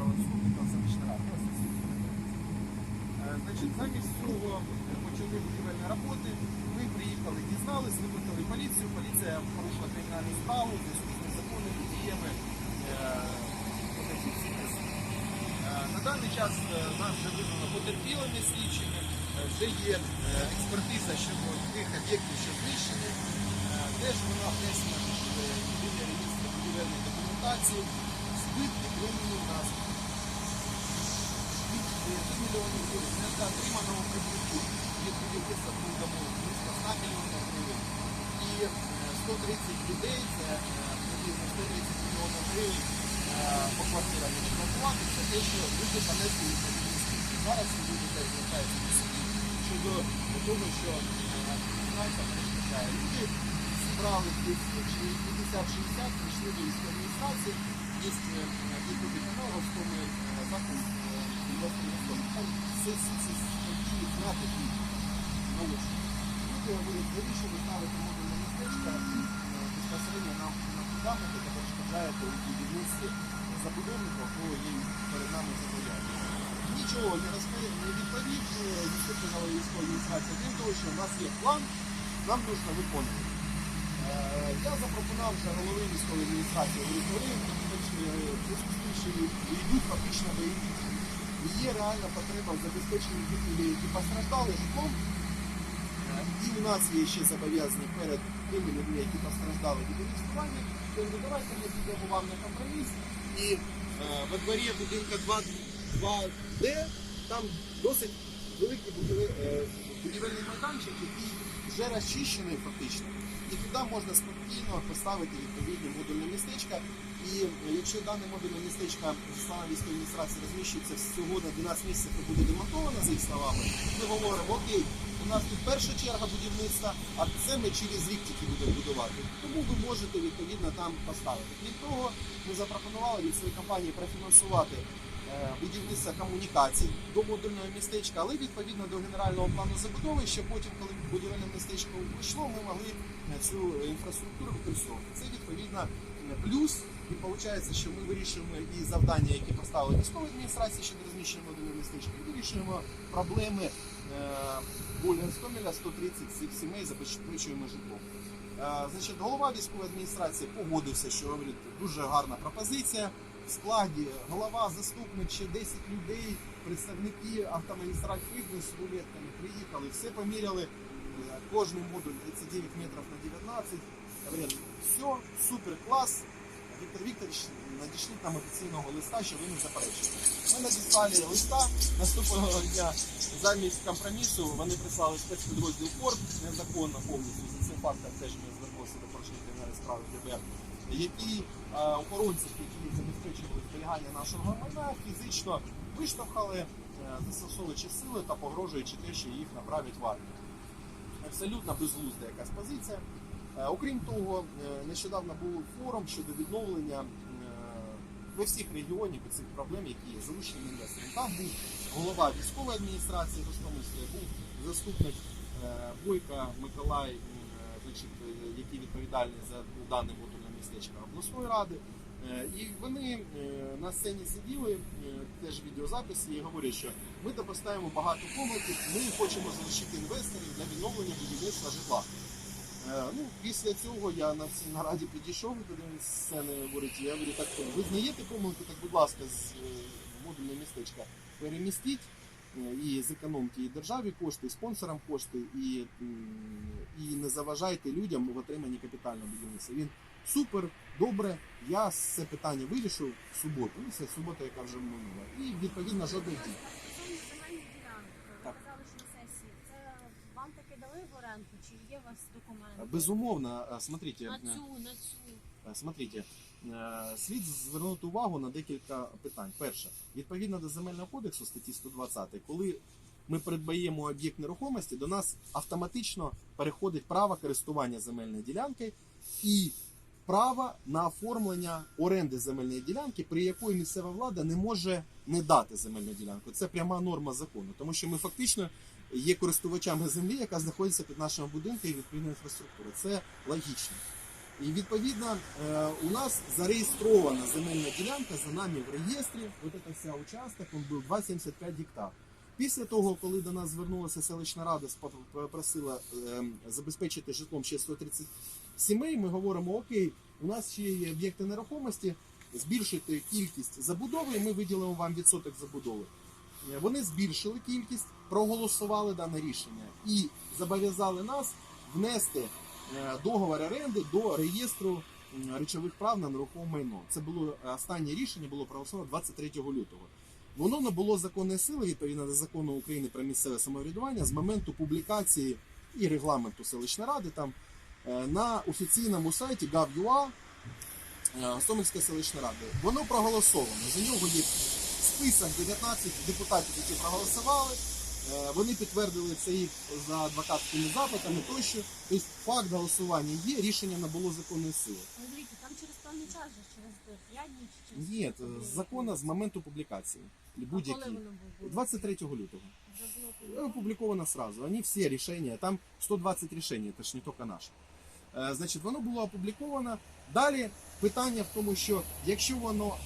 правосуддя селищна рада. Значить, замість цього почали будівельні роботи. Ми приїхали, дізнались, викликали поліцію. Поліція порушила кримінальну справу зв'язку з незаконними діями е, Е, На даний час е, нас вже визнано потерпілими слідчими, вже є експертиза щодо тих об'єктів, що знищені. Теж вона внесена в єдиний реєстр будівельної документації. Збитки у нас від 2 мільйонів гривень. Не за отриманого прибутку від будівництва двох домов близько 100 мільйонів гривень. І е, 130 людей, це е, приблизно 130 мільйонів гривень е, по квартирам платувати. Це те, що люди понесли відповідні скільки. Зараз люди теж звертаються до судів щодо того, що е, знаєте, перешкоджає. Люди зібрали десь 50-60, прийшли до адміністрації, є е, відповідь на ногу, в тому е, знати і наочно. Говорять, вирішили ставити модульне містечко е, безпосередньо на, на фундамент, яке перешкоджає у будівництві забудовника, хто є перед нами зобов'язаний. Нічого не розповів, не відповів, е, голови військової адміністрації, крім того, що у нас є план, нам потрібно виконувати. Е, Я запропонував вже голови військової адміністрації говорити, що йдуть фактично дії. Є реальна потреба в забезпеченні тих які постраждали житлом. І у нас є ще зобов'язання перед тими людьми, які постраждали від інвестування. Тобто давайте ми підемо вам на компроміс. І е, во дворі будинка 2, 2D там досить великий е, будівельний майданчик, який вже розчищений фактично. І туди можна спокійно поставити відповідні модульні містечка. І е, якщо дане модульне містечко слова військової адміністрації розміщується всього на 12 місяців і буде демонтовано за їх словами, ми говоримо, окей, у нас тут перша черга будівництва, а це ми через рік тільки будемо будувати. Тому ви можете відповідно там поставити. Крім того, ми запропонували від своєї компанії профінансувати е, будівництво комунікацій до модульного містечка, але відповідно до генерального плану забудови, щоб потім, коли будівельне містечко вийшло, ми могли е, цю інфраструктуру використовувати. Це відповідно е, плюс. І виходить, що ми вирішуємо і завдання, які поставили військова адміністрація щодо розміщення модульного містечка, вирішуємо проблеми е, более Гостомеля 130 сі- сімей забезпечуємо житлом. Е, Значить, голова військової адміністрації погодився, що говорить, дуже гарна пропозиція. В складі голова, заступник, ще 10 людей, представники автомагістраль з рулетками приїхали, все поміряли. Е, Кожний модуль 39 метрів на 19. Говорять, все, супер, клас. Віктор Вікторович, надішліть нам офіційного листа, що ви не заперечуєте. Ми надіслали листа наступного дня замість компромісу. Вони прислали спецпідрозділ ФОРД незаконно повністю за цим фактом теж ми звернулися до кримінальної справи ДБР, які е, охоронці, які забезпечували зберігання нашого майна, фізично виштовхали, е, застосовуючи сили та погрожуючи те, що їх направлять в армію. Абсолютно безглузда якась позиція. Е, Окрім того, е, нещодавно був форум щодо відновлення е, всіх регіонів цих проблем, які є залученим інвестором. Там був голова військової адміністрації Гостомельської, був заступник Бойка Миколай, який відповідальний за дане модульне містечко обласної ради. І вони на сцені сиділи, теж відеозаписи, і говорять, що ми допускаємо багато помилок, ми хочемо залучити інвесторів для відновлення будівництва житла. Е, Ну, після цього я на цій нараді підійшов і подивився з сцени, говорить, я говорю, так ви знаєте помилки, так будь ласка, з е, модульного містечка перемістіть е, і зекономте і державі кошти, і спонсорам кошти, і, і не заважайте людям в отриманні капітального будівництва. Він супер, добре, я це питання вирішив в суботу. Ну, це субота, яка вже минула. І відповідно жодних дій. Стосовно земельних ділянок, Так. ви казали, що на сесії. Це вам оренду, чи є у вас документи? Безумовно, е, смотрите, На е, цю, на цю. Е, Смотрите, е, слід звернути увагу на декілька питань. Перше, відповідно до земельного кодексу статті 120, коли ми придбаємо об'єкт нерухомості, до нас автоматично переходить право користування земельною ділянкою і право на оформлення оренди земельної ділянки, при якої місцева влада не може не дати земельну ділянку. Це пряма норма закону, тому що ми фактично є користувачами землі, яка знаходиться під нашими будинками і відповідною інфраструктурою. Це логічно. І відповідно е, у нас зареєстрована земельна ділянка за нами в реєстрі. Ось ця вся участок, він був 2,75 гектар. Після того, коли до нас звернулася селищна рада, спо- просила ем, забезпечити житлом ще 130 сімей, ми говоримо, окей, у нас ще є об'єкти нерухомості, збільшити кількість забудови, і ми виділимо вам відсоток забудови. Е, Вони збільшили кількість, проголосували дане рішення і зобов'язали нас внести е, договор оренди до реєстру речових прав на нерухоме майно. Це було е, останнє рішення, було проголосовано 23 лютого. Воно не було законної сили відповідно до закону України про місцеве самоврядування з моменту публікації і регламенту селищної ради там на офіційному сайті gov.ua Гостомельської селищної ради. Воно проголосовано. За нього є список 19 депутатів, які проголосували. Е, Вони підтвердили це їх за адвокатськими запитами тощо. Тобто факт голосування є, рішення набуло законної сили. Дивіться, там через певний час, же, через 5 днів чи через Ні, з закону з моменту публікації. Будь-які. 23 лютого. Опубліковано? Сразу. Они все решения, там 120 решений, це ж не тільки наше. Е, Значить, воно було опубліковано. Далі питання в тому, що якщо воно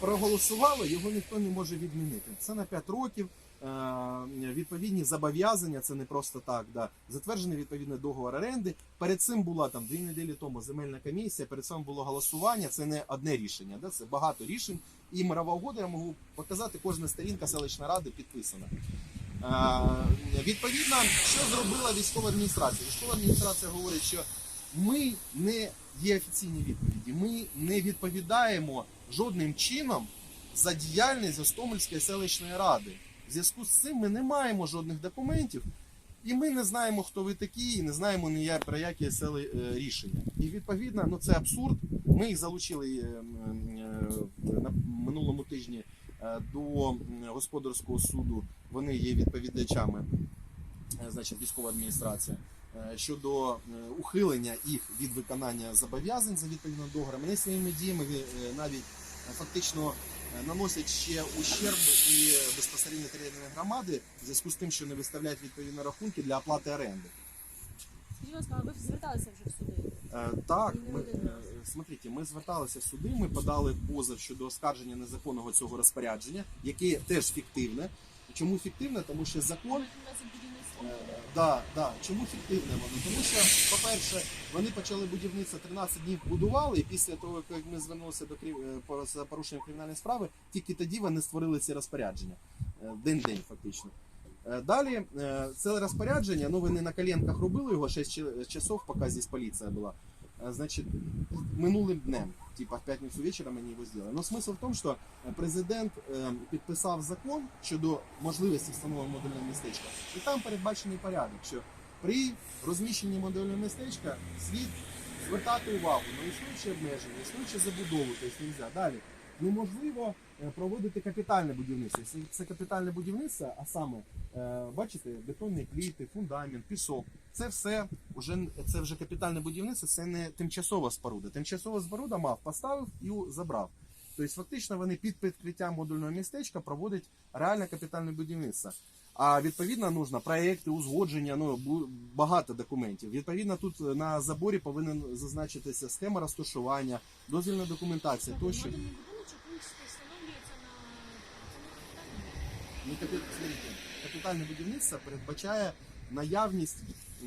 проголосувало, його ніхто не може відмінити. Це на 5 років. е, Відповідні зобов'язання, це не просто так. Да. Затверджений відповідний договор оренди. Перед цим була там дві неділі тому земельна комісія, перед цим було голосування. Це не одне рішення, да? це багато рішень. І мирова угода я можу показати, кожна сторінка селищної ради підписана. Е, Відповідно, що зробила військова адміністрація? Військова адміністрація говорить, що ми не є офіційні відповіді, ми не відповідаємо жодним чином за діяльність Гостомельської селищної ради. В зв'язку з цим ми не маємо жодних документів, і ми не знаємо, хто ви такі, і не знаємо ніяк про які сели е, рішення. І відповідно, ну це абсурд. Ми їх залучили е, е, на минулому тижні до господарського суду. Вони є відповідачами, значить, військова адміністрація. Е, Щодо е, ухилення їх від виконання зобов'язань за відповідним договором, вони своїми діями е, навіть фактично наносять ще ущерб і безпосередньо територіальної громади в зв'язку з тим, що не виставляють відповідні рахунки для оплати оренди. Скажіть, ласка, а ви зверталися вже в суди? Так, ми, смотрите, ми зверталися в суди, ми подали позов щодо оскарження незаконного цього розпорядження, яке теж фіктивне. Чому фіктивне? Тому що закон Да, да. Чому фіктивне воно? Тому що, по-перше, вони почали будівництво 13 днів будували, і після того, як ми звернулися до крив- е, за порушенням кримінальної справи, тільки тоді вони створили ці розпорядження. День-день, фактично. Е, Далі е, це розпорядження, ну вони на коленках робили його 6 часов, поки здесь поліція була. Значить, минулим днем, типа в п'ятницю вечором вони його зробили. Но смисл в тому, що президент е, підписав закон щодо можливості встановлення модульного містечка, і там передбачений порядок, що при розміщенні модульного містечка слід звертати увагу на існуючі обмеження, існуючі забудову, тобто нельзя. Далі неможливо е, проводити капітальне будівництво. Це капітальне будівництво, а саме е, бачите, бетонні пліти, фундамент, пісок. Це все вже це вже капітальне будівництво, це не тимчасова споруда. Тимчасова споруда мав поставив і забрав. Тобто, фактично, вони під підкриттям модульного містечка проводять реальне капітальне будівництво. А відповідно нужно проекти, узгодження, ну багато документів. Відповідно, тут е, на заборі повинен зазначитися схема розташування, дозвільна документація тощо. Ну, смотрите, капітальне будівництво передбачає наявність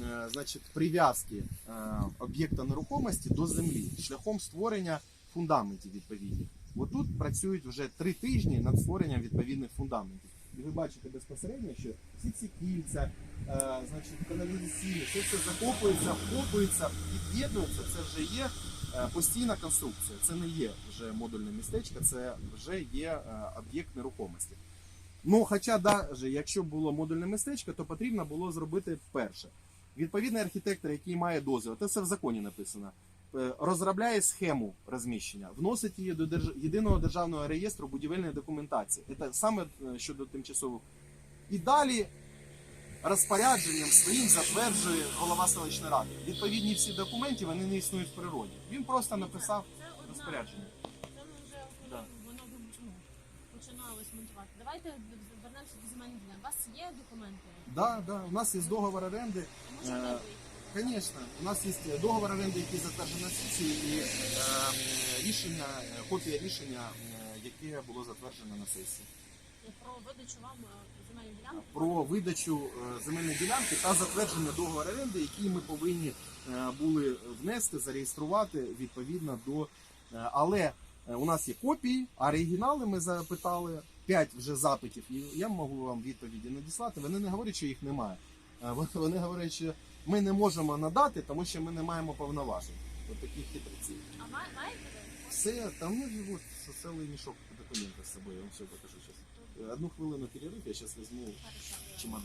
е, значить, прив'язки е, об'єкта нерухомості до землі шляхом створення фундаментів відповідних. Отут працюють вже три тижні над створенням відповідних фундаментів. І ви бачите безпосередньо, що всі ці кільця, е, значить, каналізаційні, все це закопується, вкопується, під'єднується. Це вже є е, постійна конструкція. Це не є вже модульне містечко, це вже є об'єкт нерухомості. Ну, хоча навіть якщо було модульне містечко, то потрібно було зробити перше. Відповідний архітектор, який має дозвіл, це все в законі написано, е, розробляє схему розміщення, вносить її до держ- єдиного державного реєстру будівельної документації. Це саме е, щодо тимчасових. І далі розпорядженням своїм затверджує голова селищної ради. Відповідні всі документи вони не існують в природі. Він просто написав розпорядження. Це ми вже коли Да. воно ну, починалось монтувати. Давайте вернемося до земельних ділянок. У вас є документи? Да, да, у нас є договор оренди. Може, Е, Звісно, у нас є договор оренди, який затверджений на сесії, і е, рішення, е, копія рішення, е, яке було затверджено на сесії. Про видачу вам е, земельної ділянки? Про видачу е, земельної ділянки та затвердження договору оренди, який ми повинні е, були внести, зареєструвати відповідно до. е, Але е, у нас є копії, а оригінали ми запитали. П'ять вже запитів, і я можу вам відповіді надіслати. Вони не говорять, що їх немає. Е, вони- говорять, що ми не можемо надати, тому що ми не маємо повноважень. От такі хитреців. А маєте ви? Все, там ну, от, цілий мішок документів з собою, я вам все покажу зараз. Одну хвилину перерив, я зараз візьму чемодан.